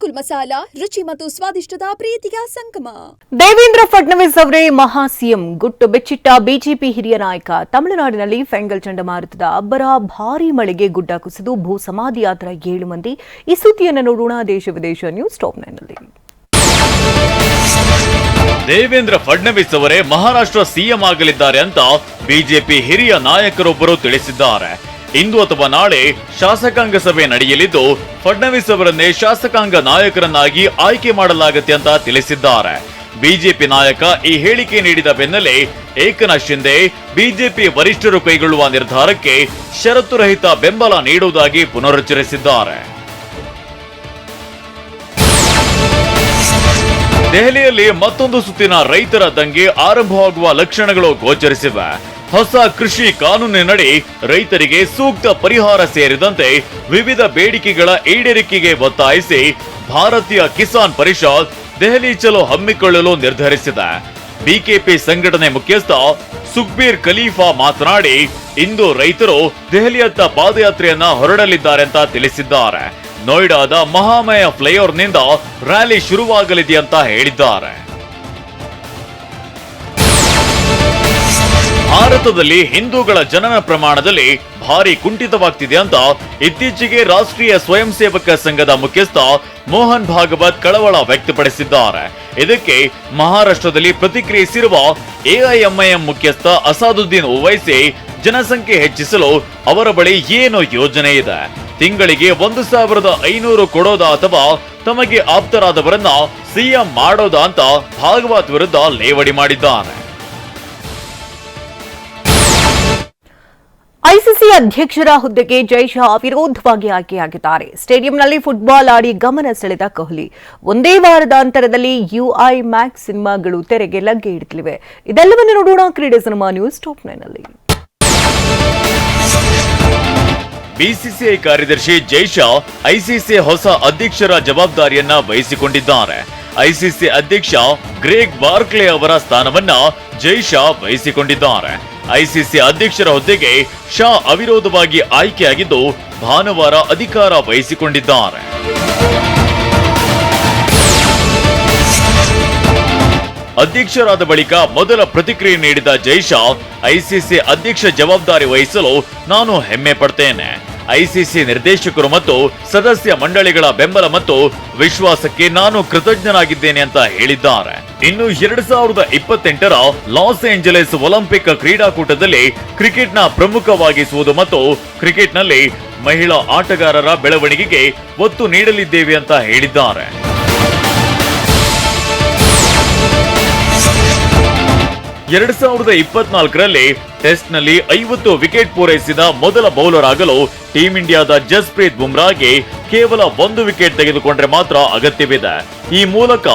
ಅಮರ್ಕುಲ್ ಮಸಾಲ ರುಚಿ ಮತ್ತು ಸ್ವಾದಿಷ್ಟದ ಪ್ರೀತಿಯ ಸಂಗಮ. ದೇವೇಂದ್ರ ಫಡ್ನವೀಸ್ ಅವರೇ ಮಹಾ ಸಿಎಂ. ಗುಟ್ಟು ಬೆಚ್ಚಿಟ್ಟ ಬಿಜೆಪಿ ಹಿರಿಯ ನಾಯಕ. ತಮಿಳುನಾಡಿನಲ್ಲಿ ಫೆಂಗಲ್ ಚಂಡಮಾರುತದ ಅಬ್ಬರ ಭಾರೀ ಮಳೆಗೆ ಗುಡ್ಡ ಕುಸಿದು ಭೂ ಸಮಾಧಿಯಾದ ಏಳು ಮಂದಿ. ಈ ಸುದ್ದಿಯನ್ನು ನೋಡೋಣ ದೇಶ ವಿದೇಶ ನ್ಯೂಸ್ ಟಾಪ್ ನೈನ್ನಲ್ಲಿ. ದೇವೇಂದ್ರ ಫಡ್ನವೀಸ್ ಅವರೇ ಮಹಾರಾಷ್ಟ್ರ ಸಿಎಂ ಆಗಲಿದ್ದಾರೆ ಅಂತ ಬಿಜೆಪಿ ಹಿರಿಯ ನಾಯಕರೊಬ್ಬರು ತಿಳಿಸಿದ್ದಾರೆ. ಇಂದು ಅಥವಾ ನಾಳೆ ಶಾಸಕಾಂಗ ಸಭೆ ನಡೆಯಲಿದ್ದು ಫಡ್ನವೀಸ್ ಅವರನ್ನೇ ಶಾಸಕಾಂಗ ನಾಯಕರನ್ನಾಗಿ ಆಯ್ಕೆ ಮಾಡಲಾಗುತ್ತೆ ಅಂತ ತಿಳಿಸಿದ್ದಾರೆ. ಬಿಜೆಪಿ ನಾಯಕ ಈ ಹೇಳಿಕೆ ನೀಡಿದ ಬೆನ್ನಲ್ಲೇ ಏಕನಾಥ್ ಶಿಂದೆ ಬಿಜೆಪಿ ವರಿಷ್ಠರು ಕೈಗೊಳ್ಳುವ ನಿರ್ಧಾರಕ್ಕೆ ಷರತ್ತು ರಹಿತ ಬೆಂಬಲ ನೀಡುವುದಾಗಿ ಪುನರುಚ್ಚರಿಸಿದ್ದಾರೆ. ದೆಹಲಿಯಲ್ಲಿ ಮತ್ತೊಂದು ಸುತ್ತಿನ ರೈತರ ದಂಗೆ ಆರಂಭವಾಗುವ ಲಕ್ಷಣಗಳು ಗೋಚರಿಸಿವೆ. ಹೊಸ ಕೃಷಿ ಕಾನೂನಿನಡಿ ರೈತರಿಗೆ ಸೂಕ್ತ ಪರಿಹಾರ ಸೇರಿದಂತೆ ವಿವಿಧ ಬೇಡಿಕೆಗಳ ಈಡೇರಿಕೆಗೆ ಒತ್ತಾಯಿಸಿ ಭಾರತೀಯ ಕಿಸಾನ್ ಪರಿಷತ್ ದೆಹಲಿ ಚಲೋ ಹಮ್ಮಿಕೊಳ್ಳಲು ನಿರ್ಧರಿಸಿದೆ. ಬಿಕೆಪಿ ಸಂಘಟನೆ ಮುಖ್ಯಸ್ಥ ಸುಖ್ಬೀರ್ ಖಲೀಫಾ ಮಾತನಾಡಿ, ಇಂದು ರೈತರು ದೆಹಲಿಯತ್ತ ಪಾದಯಾತ್ರೆಯನ್ನ ಹೊರಡಲಿದ್ದಾರೆ ಅಂತ ತಿಳಿಸಿದ್ದಾರೆ. ನೋಯ್ಡಾದ ಮಹಾಮಯ ಫ್ಲೈಓವರ್ನಿಂದ ರ್ಯಾಲಿ ಶುರುವಾಗಲಿದೆ ಅಂತ ಹೇಳಿದ್ದಾರೆ. ಭಾರತದಲ್ಲಿ ಹಿಂದೂಗಳ ಜನನ ಪ್ರಮಾಣದಲ್ಲಿ ಭಾರಿ ಕುಂಠಿತವಾಗ್ತಿದೆ ಅಂತ ಇತ್ತೀಚೆಗೆ ರಾಷ್ಟ್ರೀಯ ಸ್ವಯಂ ಸೇವಕ ಸಂಘದ ಮುಖ್ಯಸ್ಥ ಮೋಹನ್ ಭಾಗವತ್ ಕಳವಳ ವ್ಯಕ್ತಪಡಿಸಿದ್ದಾರೆ. ಇದಕ್ಕೆ ಮಹಾರಾಷ್ಟ್ರದಲ್ಲಿ ಪ್ರತಿಕ್ರಿಯಿಸಿರುವ ಎಐಎಂಐಎಂ ಮುಖ್ಯಸ್ಥ ಅಸಾದುದ್ದೀನ್ ಓವೈಸಿ ಜನಸಂಖ್ಯೆ ಹೆಚ್ಚಿಸಲು ಅವರ ಬಳಿ ಏನು ಯೋಜನೆ ಇದೆ. ತಿಂಗಳಿಗೆ ಒಂದು ಸಾವಿರದ ಐನೂರು ಕೊಡೋದ ಅಥವಾ ತಮಗೆ ಆಪ್ತರಾದವರನ್ನ ಸಿಎಂ ಮಾಡೋದಾ ಅಂತ ಭಾಗವತ್ ವಿರುದ್ಧ ಲೇವಡಿ ಮಾಡಿದ್ದಾರೆ. ಅಧ್ಯಕ್ಷರ ಹುದ್ದೆಗೆ ಜೈ ಶಾ ವಿರೋಧವಾಗಿ ಆಯ್ಕೆಯಾಗಿದ್ದಾರೆ. ಸ್ಟೇಡಿಯಂನಲ್ಲಿ ಫುಟ್ಬಾಲ್ ಆಡಿ ಗಮನ ಸೆಳೆದ ಕೊಹ್ಲಿ. ಒಂದೇ ವಾರದ ಅಂತರದಲ್ಲಿ ಯುಐ ಮ್ಯಾಕ್ಸ್ ಸಿನಿಮಾಗಳು ತೆರೆಗೆ ಲಗ್ಗೆ ಇಡಲಿವೆ ಇದೆಲ್ಲವನ್ನು ನೋಡೋಣ. ಕ್ರೀಡೆ ಸಿನಿಮಾ ನ್ಯೂಸ್ ಟಾಪ್ ನೈನ್ನಲ್ಲಿ. ಬಿಸಿಸಿಐ ಕಾರ್ಯದರ್ಶಿ ಜೈಶಾ ಐಸಿಸಿ ಹೊಸ ಅಧ್ಯಕ್ಷರ ಜವಾಬ್ದಾರಿಯನ್ನ ವಹಿಸಿಕೊಂಡಿದ್ದಾರೆ. ಐಸಿಸಿ ಅಧ್ಯಕ್ಷ ಗ್ರೇಗ್ ಬಾರ್ಕ್ಲೆ ಅವರ ಸ್ಥಾನವನ್ನ ಜೈಶಾ ವಹಿಸಿಕೊಂಡಿದ್ದಾರೆ. ಐಸಿಸಿ ಅಧ್ಯಕ್ಷರ ಹುದ್ದೆಗೆ ಶಾ ಅವಿರೋಧವಾಗಿ ಆಯ್ಕೆಯಾಗಿದ್ದು ಭಾನುವಾರ ಅಧಿಕಾರ ವಹಿಸಿಕೊಂಡಿದ್ದಾರೆ. ಅಧ್ಯಕ್ಷರಾದ ಬಳಿಕ ಮೊದಲ ಪ್ರತಿಕ್ರಿಯೆ ನೀಡಿದ ಜೈಶಾ, ಐಸಿಸಿ ಅಧ್ಯಕ್ಷ ಜವಾಬ್ದಾರಿ ವಹಿಸಲು ನಾನು ಹೆಮ್ಮೆ ಪಡ್ತೇನೆ. ಐಸಿಸಿ ನಿರ್ದೇಶಕರು ಮತ್ತು ಸದಸ್ಯ ಮಂಡಳಿಗಳ ಬೆಂಬಲ ಮತ್ತು ವಿಶ್ವಾಸಕ್ಕೆ ನಾನು ಕೃತಜ್ಞನಾಗಿದ್ದೇನೆ ಅಂತ ಹೇಳಿದ್ದಾರೆ. ಇನ್ನು ಎರಡ್ ಸಾವಿರದ ಇಪ್ಪತ್ತೆಂಟರ ಲಾಸ್ ಏಂಜಲೀಸ್ ಒಲಿಂಪಿಕ್ ಕ್ರೀಡಾಕೂಟದಲ್ಲಿ ಕ್ರಿಕೆಟ್ನ ಪ್ರಮುಖವಾಗಿಸುವುದು ಮತ್ತು ಕ್ರಿಕೆಟ್ನಲ್ಲಿ ಮಹಿಳಾ ಆಟಗಾರರ ಬೆಳವಣಿಗೆಗೆ ಒತ್ತು ನೀಡಲಿದ್ದೇವೆ ಅಂತ ಹೇಳಿದ್ದಾರೆ. ಎರಡ್ ಸಾವಿರದ ಇಪ್ಪತ್ನಾಲ್ಕರಲ್ಲಿ ಟೆಸ್ಟ್ನಲ್ಲಿ ಐವತ್ತು ವಿಕೆಟ್ ಪೂರೈಸಿದ ಮೊದಲ ಬೌಲರ್ ಆಗಲು ಟೀಂ ಇಂಡಿಯಾದ ಜಸ್ಪ್ರೀತ್ ಬುಮ್ರಾಗೆ ಕೇವಲ ಒಂದು ವಿಕೆಟ್ ತೆಗೆದುಕೊಂಡ್ರೆ ಮಾತ್ರ ಅಗತ್ಯವಿದೆ. ಈ ಮೂಲಕ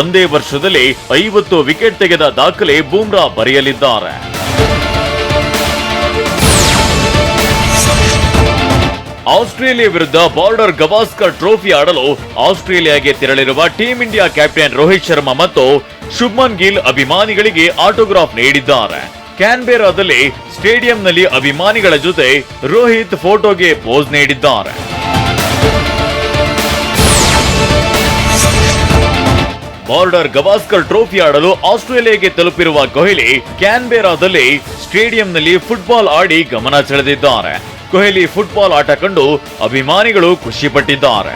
ಒಂದೇ ವರ್ಷದಲ್ಲಿ ಐವತ್ತು ವಿಕೆಟ್ ತೆಗೆದ ದಾಖಲೆ ಬುಮ್ರಾ ಬರೆಯಲಿದ್ದಾರೆ. ಆಸ್ಟ್ರೇಲಿಯಾ ವಿರುದ್ಧ ಬಾರ್ಡರ್ ಗವಾಸ್ಕರ್ ಟ್ರೋಫಿ ಆಡಲು ಆಸ್ಟ್ರೇಲಿಯಾಗೆ ತೆರಳಿರುವ team India captain Rohit Sharma ಮತ್ತು ಶುಭ್ಮನ್ ಗಿಲ್ ಅಭಿಮಾನಿಗಳಿಗೆ ಆಟೋಗ್ರಾಫ್ ನೀಡಿದ್ದಾರೆ. ಕ್ಯಾನ್ಬೆರಾದಲ್ಲಿ ಸ್ಟೇಡಿಯಂನಲ್ಲಿ ಅಭಿಮಾನಿಗಳ ಜೊತೆ ರೋಹಿತ್ ಫೋಟೋಗೆ ಪೋಸ್ ನೀಡಿದ್ದಾರೆ. ಬಾರ್ಡರ್ ಗವಾಸ್ಕರ್ ಟ್ರೋಫಿ ಆಡಲು ಆಸ್ಟ್ರೇಲಿಯಾಗೆ ತಲುಪಿರುವ ಕೊಹ್ಲಿ, ಕ್ಯಾನ್ಬೆರಾದಲ್ಲಿ ಸ್ಟೇಡಿಯಂನಲ್ಲಿ ಫುಟ್ಬಾಲ್ ಆಡಿ ಗಮನ ಸೆಳೆದಿದ್ದಾರೆ. ಕೊಹ್ಲಿ ಫುಟ್ಬಾಲ್ ಆಟ ಕಂಡು ಅಭಿಮಾನಿಗಳು ಖುಷಿಪಟ್ಟಿದ್ದಾರೆ